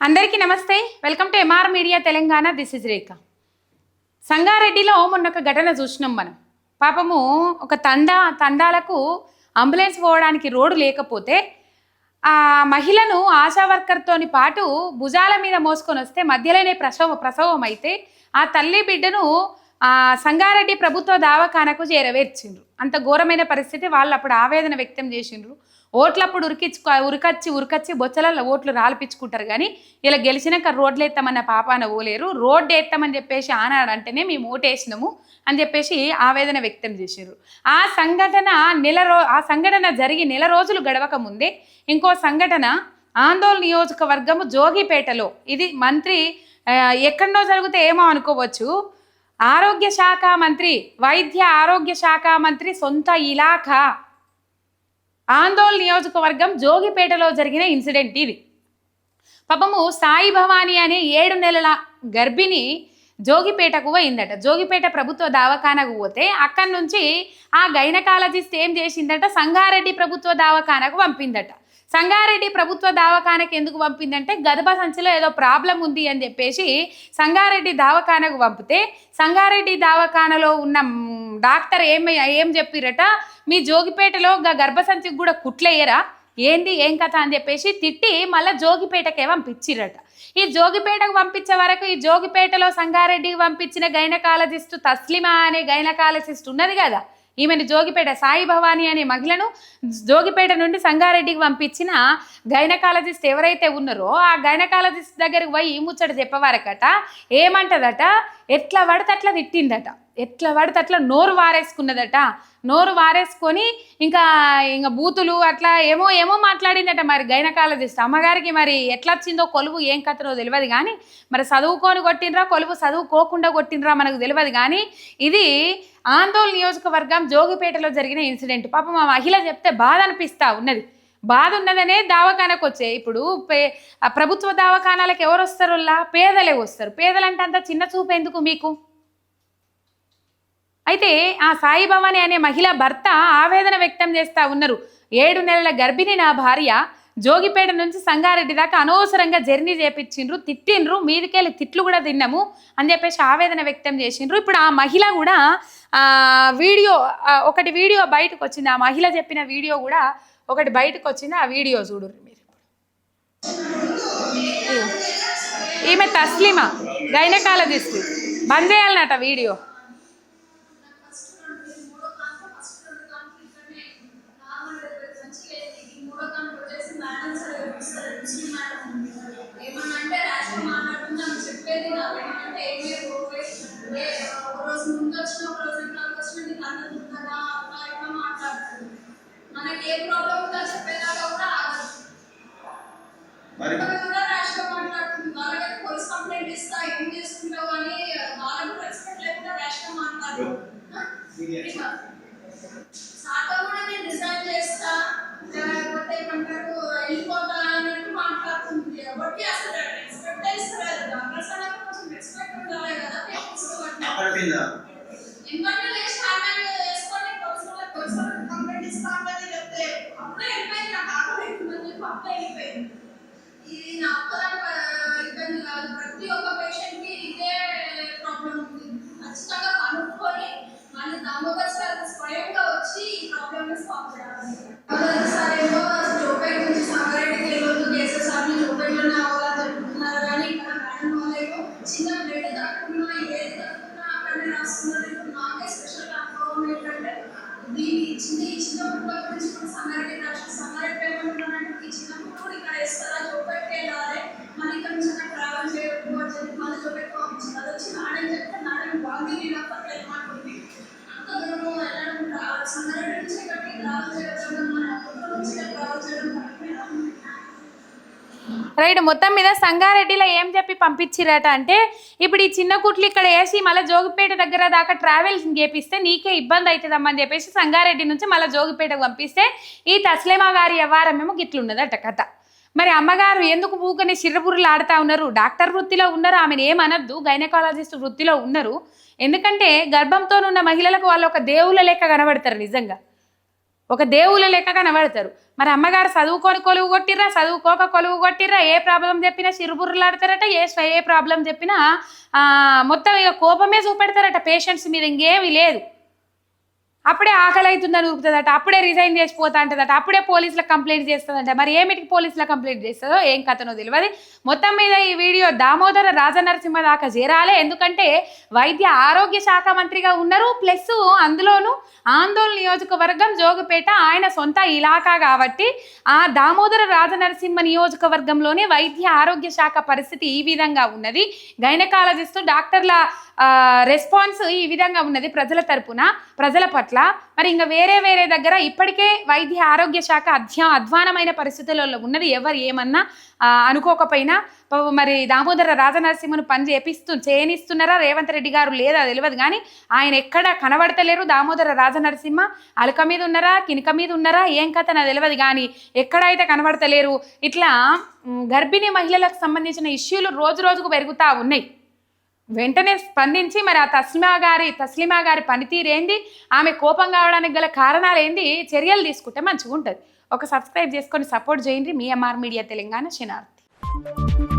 అందరికీ నమస్తే. Welcome to MR media Telangana this is Rekha సంగారెడ్డిలో మొన్న ఒక ఘటన చూసినాం మనం. పాపము ఒక తండా తండాలకు అంబులెన్స్ పోవడానికి రోడ్డు లేకపోతే ఆ మహిళను ఆశా వర్కర్తోని పాటు భుజాల మీద మోసుకొని వస్తే మధ్యలోనే ప్రసవ ప్రసవం అయితే ఆ తల్లి బిడ్డను సంగారెడ్డి ప్రభుత్వ దావఖానకు చేరవేర్చిండ్రు. అంత ఘోరమైన పరిస్థితి వాళ్ళు అప్పుడు ఆవేదన వ్యక్తం చేసిండ్రు. ఓట్లప్పుడు ఉరికిచ్చు ఉరికచ్చి ఉరికచ్చి బొచ్చలలో ఓట్లు రాలిపించుకుంటారు కానీ ఇలా గెలిచినాక రోడ్లు ఎత్తామన్న పాపాన ఓలేరు. రోడ్డు ఎత్తామని చెప్పేసి ఆనాడంటేనే మేము ఓటేసినాము అని చెప్పేసి ఆవేదన వ్యక్తం చేశారు ఆ సంఘటన నెల రో ఆ సంఘటన జరిగి నెల రోజులు గడవక ముందే ఇంకో సంఘటన ఆందోళన నియోజకవర్గము జోగిపేటలో. ఇది మంత్రి ఎక్కడో జరిగితే ఏమో అనుకోవచ్చు. ఆరోగ్య శాఖ మంత్రి వైద్య ఆరోగ్య శాఖ మంత్రి సొంత ఇలాఖా. ఆందోళన నియోజకవర్గం జోగిపేటలో జరిగిన ఇన్సిడెంట్ ఇది. పాపము సాయి భవాని అనే ఏడు నెలల గర్భిణి జోగిపేటకు పోయిందట. జోగిపేట ప్రభుత్వ దవాఖానకు పోతే అక్కడి నుంచి ఆ గైనకాలజిస్ట్ ఏం చేసిందట? సంగారెడ్డి ప్రభుత్వ దవాఖానకు పంపిందట. సంగారెడ్డి ప్రభుత్వ దవాఖానకి ఎందుకు పంపిందంటే గర్భ సంచిలో ఏదో ప్రాబ్లం ఉంది అని చెప్పేసి సంగారెడ్డి దవాఖానకు పంపితే సంగారెడ్డి దవాఖానలో ఉన్న డాక్టర్ ఏం ఏం చెప్పిరట? మీ జోగిపేటలో గర్భసంచికి కూడా కుట్లేయరా? ఏంది ఏం కథ అని చెప్పేసి తిట్టి మళ్ళీ జోగిపేటకే పంపించిరట. ఈ జోగిపేటకు పంపించే వరకు ఈ జోగిపేటలో సంగారెడ్డికి పంపించిన గైనకాలజిస్ట్ తస్లిమా అనే గైనకాలజిస్ట్ ఉన్నది కదా. ఈమెను జోగిపేట సాయి భవాని అనే మహిళను జోగిపేట నుండి సంగారెడ్డికి పంపించిన గైనకాలజిస్ట్ ఎవరైతే ఉన్నారో ఆ గైనకాలజిస్ట్ దగ్గరికి పోయి ఈ ముచ్చట చెప్పవారకట. ఏమంటదట? ఎట్లా పడితే అట్లా తిట్టిందట. ఎట్లా పడితే అట్లా నోరు వారేసుకున్నదట. నోరు వారేసుకొని ఇంకా ఇంకా బూతులు అట్లా ఏమో ఏమో మాట్లాడిందట మరి గైనకాలజిస్ట్. అమ్మగారికి మరి ఎట్లా వచ్చిందో కొలువు ఏం కథనో తెలియదు కానీ మరి చదువుకొని కొట్టినరా కొలువు చదువుకోకుండా కొట్టినరా మనకు తెలియదు కానీ ఇది ఆందోళన నియోజకవర్గం జోగిపేటలో జరిగిన ఇన్సిడెంట్. పాపం మా మహిళ చెప్తే బాధ అనిపిస్తా ఉన్నది. బాధ ఉన్నదనే దావాఖానకు వచ్చే. ఇప్పుడు పే ప్రభుత్వ దవాఖానాలకు ఎవరు వస్తారు పేదలే వస్తారు. పేదలంటే అంత చిన్న చూపు ఎందుకు మీకు? అయితే ఆ సాయి భవాని అనే మహిళ భర్త ఆవేదన వ్యక్తం చేస్తా ఉన్నారు. ఏడు నెలల గర్భిణి నా భార్య జోగిపేట నుంచి సంగారెడ్డి దాకా అనవసరంగా జర్నీ చేపించిండ్రు తిట్టిండ్రు మీదికెళ్ళి తిట్లు కూడా తిన్నాము అని చెప్పేసి ఆవేదన వ్యక్తం చేసిండ్రు. ఇప్పుడు ఆ మహిళ కూడా వీడియో ఒకటి వీడియో బయటకు వచ్చింది. ఆ మహిళ చెప్పిన వీడియో కూడా ఒకటి బయటకు వచ్చింది. ఆ వీడియో చూడు మీరు ఈమె తస్లిమా గైనకాలజిస్ట్. బంద్ చేయాలన్నట వీడియో ఏమనంటే రాష్ట్రం మాట్లాడుతున్నాం చెప్పేది నాకు ఏమంటే ఏమే ఒక రోజు ముందు వచ్చిన ఒక రోజు వెనకాలకు వచ్చిన నీకు అన్నది ఉంటుందా అట్లా ఇట్లా మాట్లాడుతుంది మనకి ఏ ప్రాబ్లం ఉందో చెప్పేదాకా కూడా ఆగదు మరి ఇక్కడ కూడా రాష్ట్రం మాట్లాడుతుంది వాళ్ళకి పోలీస్ కంప్లైంట్ ఇస్తా ఏం చేసుకుంటావు అని వాళ్ళకు రెస్పెక్ట్ లేకుండా రాష్ట్రం మాట్లాడుతుంది ఇట్లా. సార్తో కూడా నేను రిజైన్ చేస్తా పేషెంట్స్ చిన్న పుట్ల గురించి కూడా సంగారెడ్డి రాష్ట్ర సంగారెడ్డి ఏమంటున్నారంటే ఈ చిన్న పుట్టు కూడా ఇక్కడ వేస్తారా. జోపెట్కి వెళ్ళాలి మళ్ళీ ఇక్కడ నుంచి అక్కడ ట్రావెల్ చేయొద్దు అని చెప్పి మళ్ళీ జోపెట్ పంపించారు అది వచ్చి మేడం చెప్తే మేడం బాగుంది నేను అక్కడ మాట్లాడుతుంది అంత దూరం వెళ్ళడం రా- సంగారెడ్డి నుంచి ఇక్కడికి ట్రావెల్ చేయడం మన పుట్ల నుంచి రైట్ మొత్తం మీద సంగారెడ్డిలో ఏం చెప్పి పంపించిరట అంటే ఇప్పుడు ఈ చిన్న కుట్లు ఇక్కడ వేసి మళ్ళీ జోగిపేట దగ్గర దాకా ట్రావెల్ చేపిస్తే నీకే ఇబ్బంది అవుతుందమ్మా అని చెప్పేసి సంగారెడ్డి నుంచి మళ్ళీ జోగిపేటకు పంపిస్తే ఈ తస్లేమా గారి వ్యవహారం ఏమో గిట్లున్నదట కథ. మరి అమ్మగారు ఎందుకు ఊకని చిర్రపుర్రులు ఆడుతా ఉన్నారు? డాక్టర్ వృత్తిలో ఉన్నారు ఆమెను ఏమనద్దు గైనకాలజిస్ట్ వృత్తిలో ఉన్నారు. ఎందుకంటే గర్భంతో ఉన్న మహిళలకు వాళ్ళు ఒక దేవుళ్ళ లెక్క కనబడతారు నిజంగా. ఒక దేవుళ్ళ లెక్క కనబడతారు మరి అమ్మగారు చదువుకొని కొలువు కొట్టిర్రా? చదువుకోక కొలువు కొట్టిర్రా? ఏ ప్రాబ్లం చెప్పినా చిరుబుర్రులాడతారట ఏ ఏ ప్రాబ్లం చెప్పినా మొత్తం ఇక కోపమే చూపెడతారట. పేషెంట్స్ మీద ఇంకేమీ లేదు. అప్పుడే ఆకలి అవుతుందని ఉరుకుతుందట అప్పుడే రిజైన్ చేసిపోతా అంటదట అప్పుడే పోలీసులకు కంప్లైంట్ చేస్తుందంట. మరి ఏమిటికి పోలీసులకు కంప్లైంట్ చేస్తుందో ఏం కథనో తెలియదు. మొత్తం మీద ఈ వీడియో దామోదర రాజనరసింహ దాకా చేరాలే. ఎందుకంటే వైద్య ఆరోగ్య శాఖ మంత్రిగా ఉన్నారు. ప్లస్ అందులోనూ ఆందోళన నియోజకవర్గం జోగుపేట ఆయన సొంత ఇలాకా కాబట్టి ఆ దామోదర రాజనరసింహ నియోజకవర్గంలోనే వైద్య ఆరోగ్య శాఖ పరిస్థితి ఈ విధంగా ఉన్నది. గైనకాలజిస్టు డాక్టర్ల రెస్పాన్స్ ఈ విధంగా ఉన్నది ప్రజల తరపున ప్రజల పట్ల. మరి ఇంకా వేరే వేరే దగ్గర ఇప్పటికే వైద్య ఆరోగ్య శాఖ అధ్యా అధ్వానమైన పరిస్థితులలో ఉన్నది. ఎవరు ఏమన్నా అనుకోకపోయినా మరి దామోదర రాజనరసింహను పని చేపిస్తూ చేయనిస్తున్నారా రేవంత్ రెడ్డి గారు లేదా తెలియదు కానీ ఆయన ఎక్కడ కనబడతలేరు. దామోదర రాజనరసింహ అలక మీద ఉన్నారా? కినక మీద ఉన్నారా? ఏం కథ నాకు తెలియదు కానీ ఎక్కడైతే కనబడతలేరు ఇట్లా గర్భిణీ మహిళలకు సంబంధించిన ఇష్యూలు రోజు రోజుకు పెరుగుతూ ఉన్నాయి. వెంటనే స్పందించి మరి ఆ తస్లిమా గారి తస్లిమా గారి పనితీరు ఏంది? ఆమె కోపం కావడానికి గల కారణాలు ఏంది? చర్యలు తీసుకుంటే మంచిగా ఉంటుంది ఒక సబ్స్క్రైబ్ చేసుకొని సపోర్ట్ చేయండి. మీ ఎంఆర్ మీడియా తెలంగాణ శనార్థి